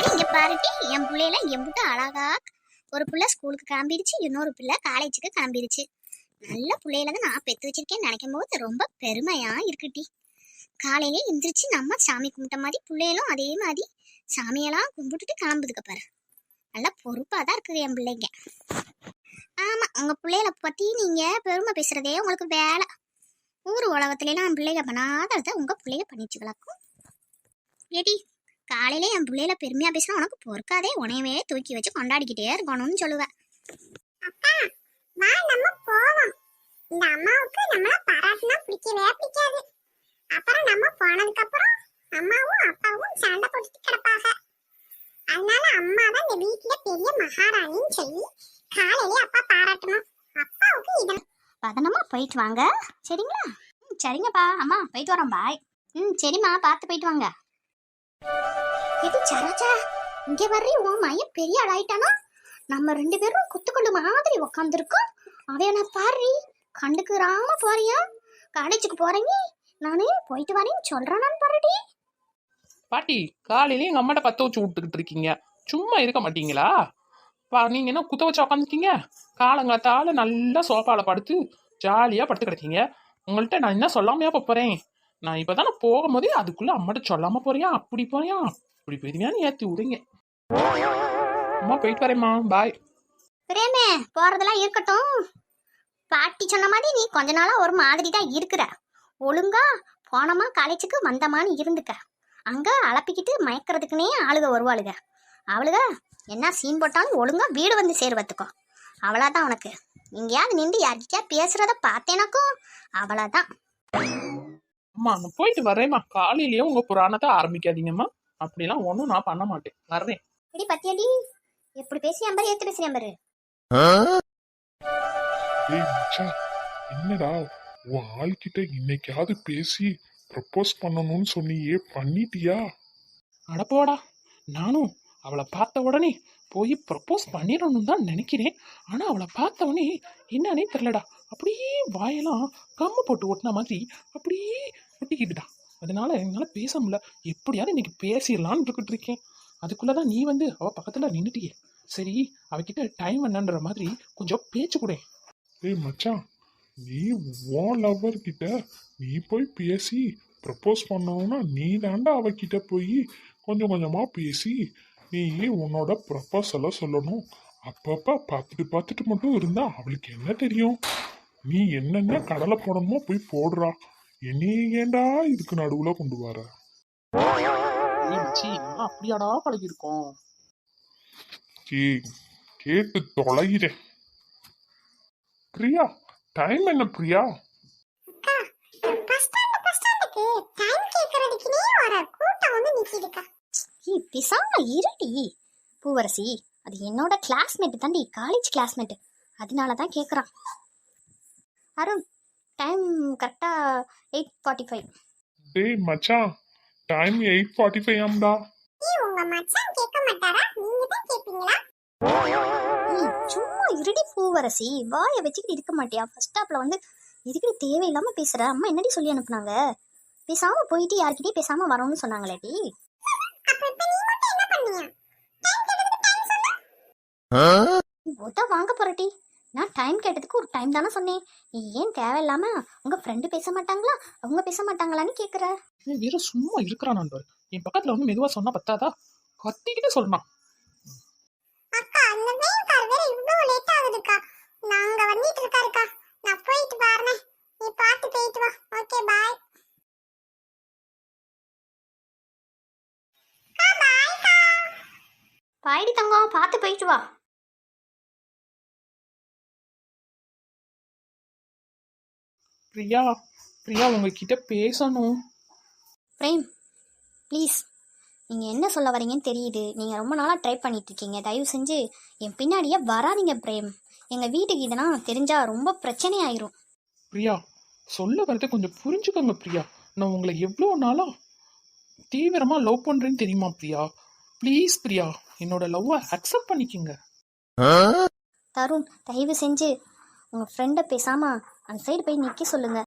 இங்க பாருட்டி என் பிள்ளைல எம்பிட்டு அழகா ஒரு பிள்ளை ஸ்கூலுக்கு கிளம்பிடுச்சு இன்னொரு பிள்ளை காலேஜுக்கு கிளம்பிடுச்சு. நல்ல பிள்ளையில தான் நான் பெத்து வச்சிருக்கேன்னு நினைக்கும் போது ரொம்ப பெருமையா இருக்குட்டி காலையிலே எந்திரிச்சு நம்ம சாமி கும்பிட்ட மாதிரி பிள்ளைகளும் அதே மாதிரி சாமியெல்லாம் கும்பிட்டுட்டு கிளம்புதுக்கு பாரு. நல்லா பொறுப்பாக தான் இருக்குது என் பிள்ளைங்க. ஆமாம் உங்கள் பிள்ளைகளை பற்றி நீங்கள் பெருமை பேசுகிறதே உங்களுக்கு வேலை. ஊர் உலகத்துலலாம் பிள்ளைங்க பண்ணாத உங்கள் பிள்ளைங்க பண்ணிச்சு வளர்க்கும். ஏடி காலையில என் பிள்ளையில பெருமையா பேசினா உனக்கு பொறுக்காதே உனையவே தூக்கி வச்சு கொண்டாடிக்கிட்டே இருக்கணும்னு சொல்லுவேன் அக்கா வா நம்ம போவோம். இந்த அம்மாவுக்கு நம்மள பாராட்டினா பிடிக்கவே பிடிக்காது. அப்புறம் நம்ம போனதுக்கு அப்புறம் அம்மாவும் அப்பாவும் சண்டை போட்டுட்டு கிடப்பாங்க. அதனால அம்மா தான் இந்த வீட்டுல பெரிய மகாராணின்னு சொல்லி காலையிலே அப்பா பாராட்டணும். அப்பாவுக்கு இதை பதனமா போயிட்டு வாங்க. சரிங்களா? ம் சரிங்கப்பா. அம்மா போயிட்டு வரோம். பாய். ம் சரிம்மா. பார்த்து போயிட்டு வாங்க. இது சராச்சா இங்க வர்றி உன் மையம் பெரிய ஆளாயிட்டானா? நம்ம ரெண்டு பேரும் குத்துக்கொண்டு மாதிரி உக்காந்துருக்கோம். அவனை பாரு கண்டுக்குறாம போறியா? காலேஜுக்கு போறீங்க நானே போயிட்டு வரேன்னு சொல்றானான்னு பாருடி. பாட்டி காலையில எங்க அம்மாட்ட பத்த வச்சு விட்டுக்கிட்டு இருக்கீங்க. சும்மா இருக்க மாட்டீங்களா? பா நீங்க என்ன குத்த வச்சு உக்காந்துருக்கீங்க? காலங்காத்தால நல்லா சோஃபால படுத்து ஜாலியா படுத்து கிடக்கீங்க. உங்கள்கிட்ட நான் என்ன சொல்லாமையா போறேன்? நான் இப்பதானே போகும்போதே அதுக்குள்ள அம்மாட்ட சொல்லாம போறியா? அப்படி போறியா? அப்படி போயிருவியான்னு ஏத்தி விடுங்க. அம்மா போயிட்டு வரேம்மா. பாய் பிரேமே போறதெல்லாம் இருக்கட்டும். பாட்டி சொன்ன மாதிரி நீ கொஞ்ச நாளா ஒரு மாதிரி தான் இருக்கிற. ஒழுங்கா போனமா காலேஜுக்கு வந்தமான்னு இருந்துக்க. அங்க அலப்பிக்கிட்டு மயக்கிறதுக்குனே ஆளுக வருவாளுக. அவளுக என்ன சீன் போட்டாலும் ஒழுங்கா வீடு வந்து சேருவத்துக்கோ அவ்வளோதான் உனக்கு. எங்கேயாவது நின்று யார்கிட்டயா பேசுறத பார்த்தேனாக்கும் அவ்வளோதான் அம்மா நான் போயிட்டு வரேம்மா. காலையிலேயே உங்க புராணத்தை ஆரம்பிக்காதீங்கம்மா. அப்படிலாம் ஒன்றும் நான் பண்ண மாட்டேன். வர்றேன். இடி பத்தியடி எப்படி பேசி அம்பர் ஏத்து பேசுறேன் அம்பரு. ஏய் மச்சான் என்னடா? உன் ஆள்கிட்ட இன்னைக்காவது பேசி ப்ரப்போஸ் பண்ணணும்னு சொன்னியே பண்ணிட்டியா? அட போடா நானும் அவளை பார்த்த உடனே போய் ப்ரப்போஸ் பண்ணிடணும் தான் நினைக்கிறேன். ஆனால் அவளை பார்த்த உடனே என்னன்னே தெரிலடா அப்படியே வாயெல்லாம் கம்மு போட்டு ஒட்டின மாதிரி அப்படியே ஒட்டிக்கிட்டுடா. அதனால என்னால் பேச முடியல. எப்படியாவது இன்றைக்கி பேசிடலான்னு இருக்கிட்டு இருக்கேன். அதுக்குள்ளே தான் நீ வந்து அவள் பக்கத்தில் நின்றுட்டியே சரி அவகிட்ட டைம் என்னன்ற மாதிரி கொஞ்சம் பேச்சு கூட. ஏய் மச்சான் நீ உன் லவ்வர் கிட்ட நீ போய் பேசி ப்ரப்போஸ் பண்ணோன்னா நீ தாண்டா அவகிட்ட போய் கொஞ்சம் கொஞ்சமாக பேசி நீ உன்னோட ப்ரப்போசலை சொல்லணும். அப்பப்போ பார்த்துட்டு பார்த்துட்டு மட்டும் இருந்தால் அவளுக்கு என்ன தெரியும்? நீ என்னென்ன கடலை போடணுமோ போய் போடுறா. என்னைய ஏன்டா இதுக்கு நடுவுல கொண்டு வர? அப்படியாடா பழகிருக்கோம் கேட்டு தொலைகிறேன். பிரியா டைம் என்ன பிரியா? அக்கா பஸ் ஸ்டாண்ட் பஸ் ஸ்டாண்டுக்கு டைம் கேக்குறதுக்குனே ஒரு கூட்டம் வந்து நிக்கிதுக்கா. ஏய் பிசாம இருடி. பூவரசி அது என்னோட கிளாஸ்மேட் தாண்டி காலேஜ் கிளாஸ்மேட் அதனால தான் கேட்குறான் அருண் டைம் கரெக்டாக எயிட் ஃபார்ட்டி ஃபைவ் டேய் மச்சான் டைம் எயிட் ஃபார்ட்டி ஃபைவ் ஆம்டா உங்க மச்சான் கேட்க மாட்டாரா? நீங்க தான் கேப்பீங்களா? சும்மா இருடி பூவரசி. வாயை வச்சுக்கிட்டு இருக்க மாட்டியா? ஃபர்ஸ்ட் ஸ்டாப்ல வந்து இதுக்கு தேவையில்லாம பேசுற? அம்மா என்னடி சொல்லி அனுப்புனாங்க? பேசாம போயிட்டு யார்கிட்டயும் பேசாம வரோம்னு சொன்னாங்களேடி அப்ப இப்ப நீ மட்டும் என்ன பண்ணீங்க டைம் கேட்டதுக்கு டைம் சொன்னா உத வாங்க போறட்டி நான் டைம் கேட்டதுக்கு ஒரு டைம் தானே சொன்னேன். நீ ஏன் தேவையில்லாம உங்க ஃப்ரெண்டு பேச மாட்டாங்களா? அவங்க பேச மாட்டாங்களான்னு கேக்குற. வேற சும்மா இருக்கிறான் நண்பர். என் பக்கத்தில் வந்து மெதுவாக சொன்னா பத்தாதா? கத்திக்கிட்டே சொல்லணும் அக்கா இந்த வெயில் கார் வேற இவ்வளவு லேட் ஆகுதுக்கா. நாங்க வந்துட்டு இருக்காருக்கா. நான் போயிட்டு வரேன். நீ பார்த்து போயிட்டு வா. ஓகே பாய் பாய்டி தங்கம் பார்த்து போயிட்டு வா. பிரியா பிரியா உங்ககிட்ட பேசணும். பிரேம் ப்ளீஸ். நீங்கள் என்ன சொல்ல வரீங்கன்னு தெரியுது. நீங்கள் ரொம்ப நாளாக ட்ரை பண்ணிட்டு இருக்கீங்க தயவு செஞ்சு என் பின்னாடியே வராதீங்க பிரேம். எங்கள் வீட்டுக்கு இதெல்லாம் தெரிஞ்சால் ரொம்ப பிரச்சனை ஆயிரும் பிரியா சொல்ல வரதை கொஞ்சம் புரிஞ்சுக்கோங்க பிரியா. நான் உங்களை எவ்வளோ நாளா தீவிரமாக லவ் பண்ணுறேன்னு தெரியுமா பிரியா? ப்ளீஸ் பிரியா. என்னோட லவ்வை அக்செப்ட் பண்ணிக்கங்க. தருண் தயவு செஞ்சு உங்கள் ஃப்ரெண்டை பேசாமல் அந்த சைடு போய் நிற்க சொல்லுங்கள்